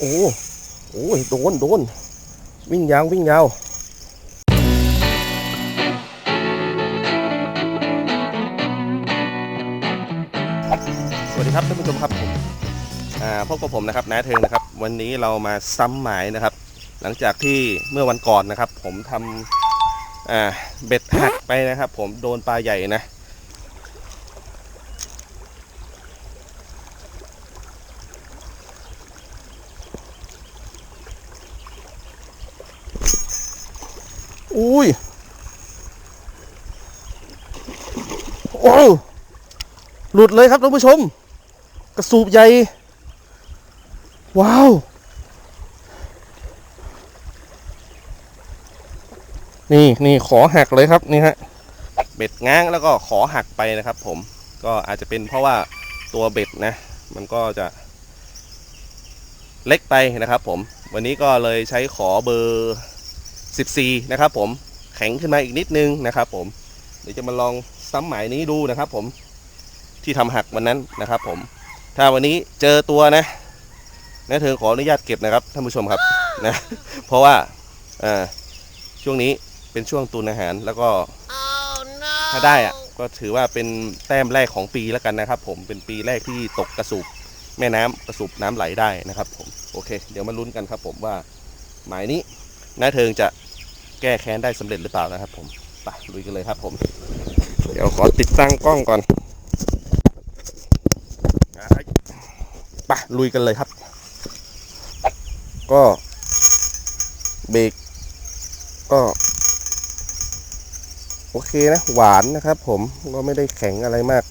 โอ้โอ้ยโดนโดน วิ่งยาววิ่งยาวสวัสดีครับท่านผู้ชมครับผมอ่าพบกับผมนะครับน้าเทิงนะครับ วันนี้เรามาซ้ำหมายนะครับ หลังจากที่เมื่อวันก่อนนะครับ ผมทำอ่าเบ็ดหักไปนะครับ ผมโดนปลาใหญ่นะ อุ้ยโอ้หลุดเลยครับท่านผู้ชม กระสูบใหญ่ ว้าว นี่นี่ขอหักเลยครับนี่ฮะเบ็ดง้างแล้วก็ขอหักไปนะครับ ผมก็อาจจะเป็นเพราะว่าตัวเบ็ดนะ มันก็จะ เล็กไปนะครับ ผม วันนี้ก็เลยใช้ขอเบอร์ 14 นะครับ ผม แข็งขึ้นมาอีกนิดนึงนะครับ ผมเดี๋ยวจะมาลองซ้ำหมายนี้ดูนะครับ ผมที่ทำหักวันนั้นนะครับ ผม ถ้าวันนี้เจอตัวนะนะเธอขออนุญาตเก็บนะครับท่านผู้ชมครับนะ เพราะว่าช่วงนี้เป็นช่วงตุนอาหารแล้วก็ Oh no! ถ้าได้อะก็ถือว่าเป็นแต้มแรกของปีแล้วกันนะครับ ผมเป็นปีแรกที่ตกกระสูบแม่น้ำกระสูบน้ำไหลได้นะครับ ผมโอเค เดี๋ยวมาลุ้นกันครับ ผมว่าหมายนี้น้าเทิงจะ แก้แค้นได้สำเร็จหรือเปล่านะครับผมไปลุยกันเลยครับผม เดี๋ยวขอติดตั้งกล้องก่อนไปลุยกันเลยครับ ก็เบรกก็โอเคนะหวานนะครับ ผมก็ไม่ได้แข็งอะไรมาก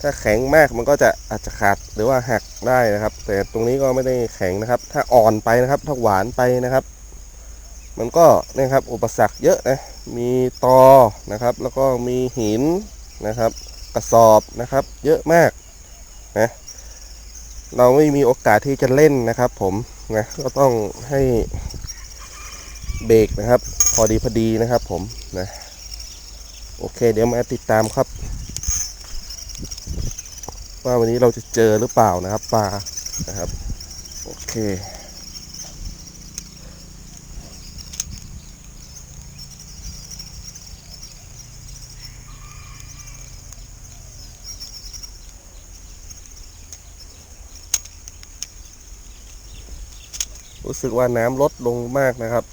ถ้าแข็งมากมันก็จะอาจจะขาดหรือว่าหักได้นะครับ แต่ตรงนี้ก็ไม่ได้แข็งนะครับ ถ้าอ่อนไปนะครับ ถ้าหวานไปนะครับ มันก็เนี่ยครับอุปสรรคเยอะนะมีตอนะครับแล้วก็มีหินนะครับ กระสอบนะครับเยอะมากนะเราไม่มีโอกาสที่จะเล่นนะครับ ผมนะก็ต้องให้เบรกนะครับ พอดีพอดีนะครับผมนะโอเค เดี๋ยวมาติดตามครับ ว่าวันนี้เราจะเจอหรือเปล่านะครับปลานะครับ โอเค รู้สึกว่าน้ำลดลงมากนะครับ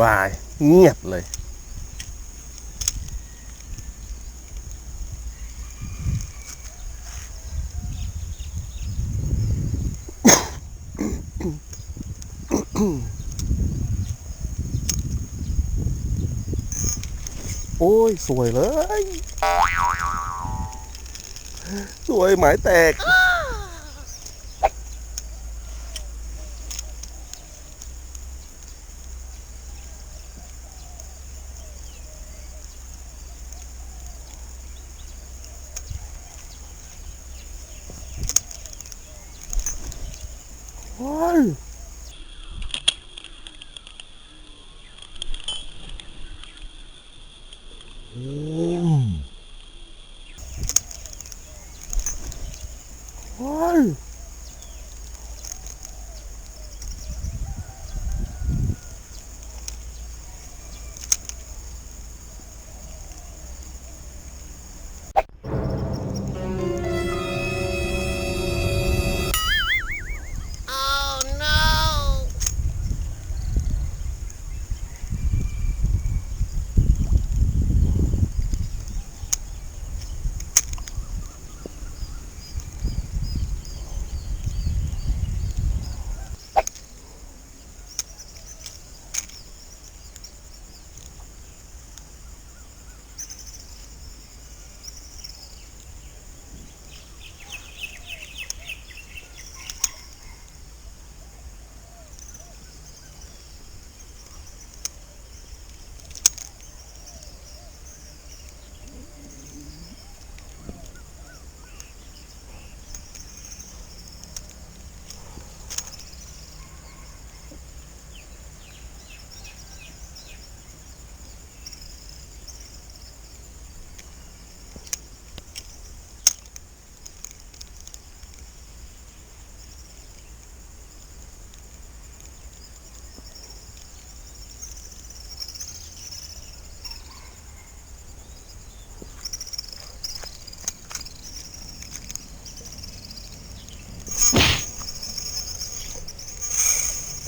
วาย เงียบเลย โอ้ย สวยเลย สวยหมายแตก ว้าย ว้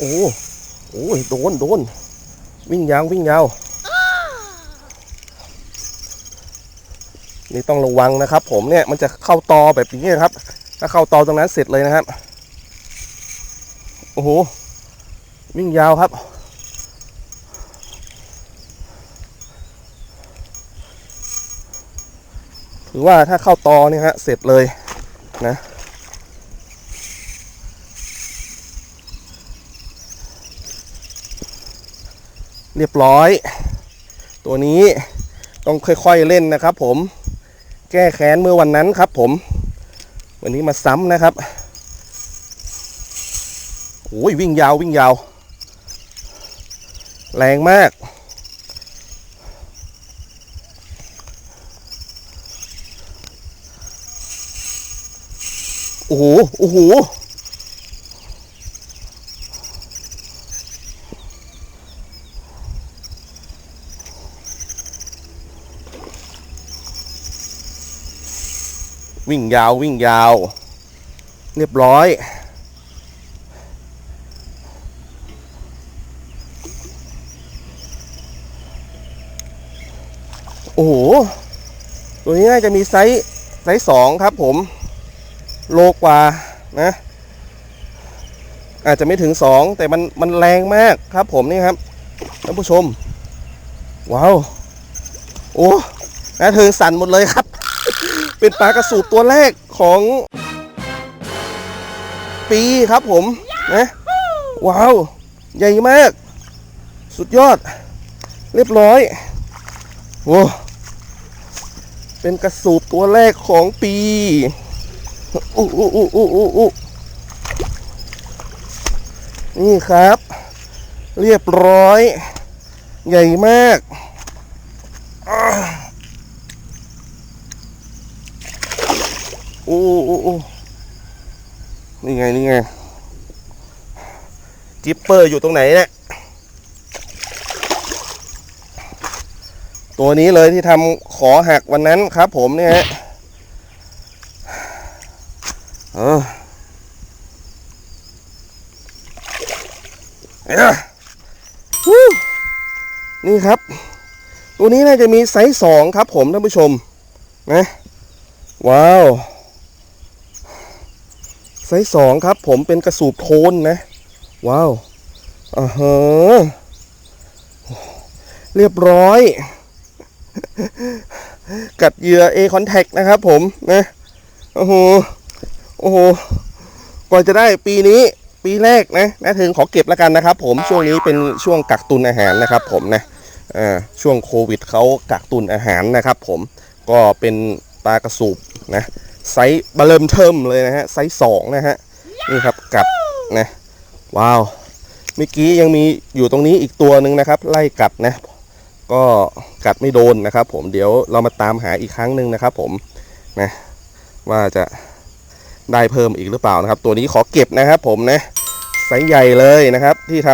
โอ้โอ้ยโดนโดนวิ่งยาววิ่งยาวนี่ต้องระวังนะครับ ผมเนี่ยมันจะเข้าตอแบบนี้นะครับ ถ้าเข้าตอตรงนั้นเสร็จเลยนะครับโอ้โหวิ่งยาวครับ ถือว่าถ้าเข้าตอเนี่ยฮะเสร็จเลยนะ เรียบร้อย ตัวนี้ต้องค่อยๆเล่นนะครับ ผม แก้แค้นเมื่อวันนั้นครับ ผม วันนี้มาซ้ำนะครับโอ้ยวิ่งยาววิ่งยาว แรงมาก โอ้โห โอ้โห วิ่งยาววิ่งยาว เรียบร้อยโอ้โห ตัวนี้น่าจะมีไซส์ไซส์สองครับผม โลกว่านะ อาจจะไม่ถึงสองแต่มันมันแรงมากครับผมนี่ครับท่านผู้ชม ว้าว โอ้นะเธอสั่นหมดเลยครับ เป็นปลากระสูบตัวแรกของปีครับผมนะว้าว ใหญ่มาก สุดยอด เรียบร้อยโว้เป็นกระสูบตัวแรกของปีอู้อู้อู้อู้อู้อู้นี่ครับ เรียบร้อย ใหญ่มากอ่า โอ้นี่ไงนี่ไงจิปเปอร์อยู่ตรงไหนเนี่ยตัวนี้เลยที่ทำขอหักวันนั้นครับผมเนี่ยฮะเออเอ้ยนี่ครับ ตัวนี้น่าจะมีไซส์สองครับผมท่านผู้ชมนะว้าว ซส์สองครับ ผมเป็นกระสูบโทนนะ ว้าวอ่าฮะเรียบร้อย กัดเหยื่อ A contact นะครับผมนะโอ้โหโอ้โหกว่าจะได้ปีนี้ปีแรกนะนะถึงขอเก็บแล้วกันนะครับ ผมช่วงนี้เป็นช่วงกักตุนอาหารนะครับ ผมนะอ่าช่วงโควิดเขากักตุนอาหารนะครับ ผมก็เป็นปลากระสูบนะ ไซส์บลเริ่มเทิมเลยนะฮะ ไซส์สองนะฮะ นี่ครับกัดนะ ว้าว เมื่อกี้ยังมีอยู่ตรงนี้อีกตัวหนึ่งนะครับ ไล่กัดนะ ก็กัดไม่โดนนะครับ ผม เดี๋ยวเรามาตามหาอีกครั้งหนึ่งนะครับ ผม นะ ว่าจะได้เพิ่มอีกหรือเปล่านะครับ ตัวนี้ขอเก็บนะครับ ผมนะ ไซส์ใหญ่เลยนะครับ ที่ท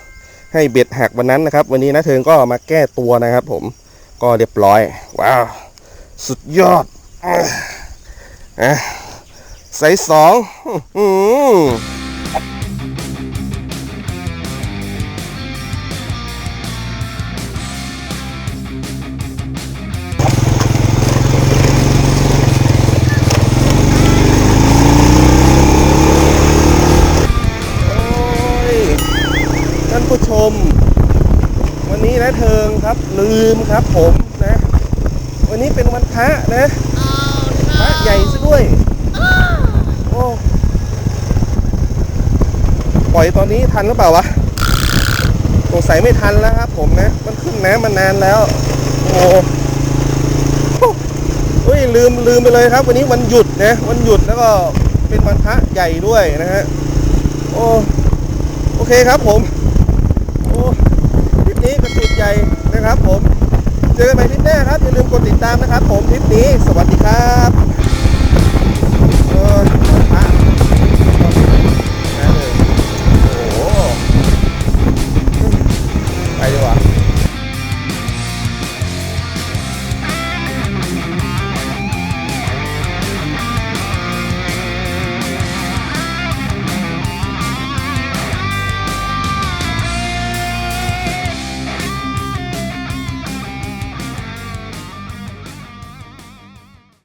ำให้เบ็ดหักวันนั้นนะครับ วันนี้นะเทิงก็มาแก้ตัวนะครับ ผม ก็เรียบร้อย ว้าว สุดยอด อะอะไซส์สองอื้อหือโอ้ยท่านผู้ชม วันนี้นะเทิงครับลืมครับผมนะ วันนี้เป็นวันพระนะ พระใหญ่ซะด้วย โอ้ ปล่อยตอนนี้ทันหรือเปล่าวะ สงสัยไม่ทันแล้วครับผมนะ มันขึ้นน้ำมานานแล้ว โอ้เฮ้ยลืมลืมไปเลยครับ วันนี้วันหยุดนะวันหยุดแล้วก็เป็นวันพระใหญ่ด้วยนะฮะ โอ้ โอเคครับผม โอ้คลิปนี้กระสุดใหญ่นะครับผม เจอกันใหม่คลิปหน้าครับ อย่าลืมกดติดตามนะครับ ผมคลิปนี้ สวัสดีครับ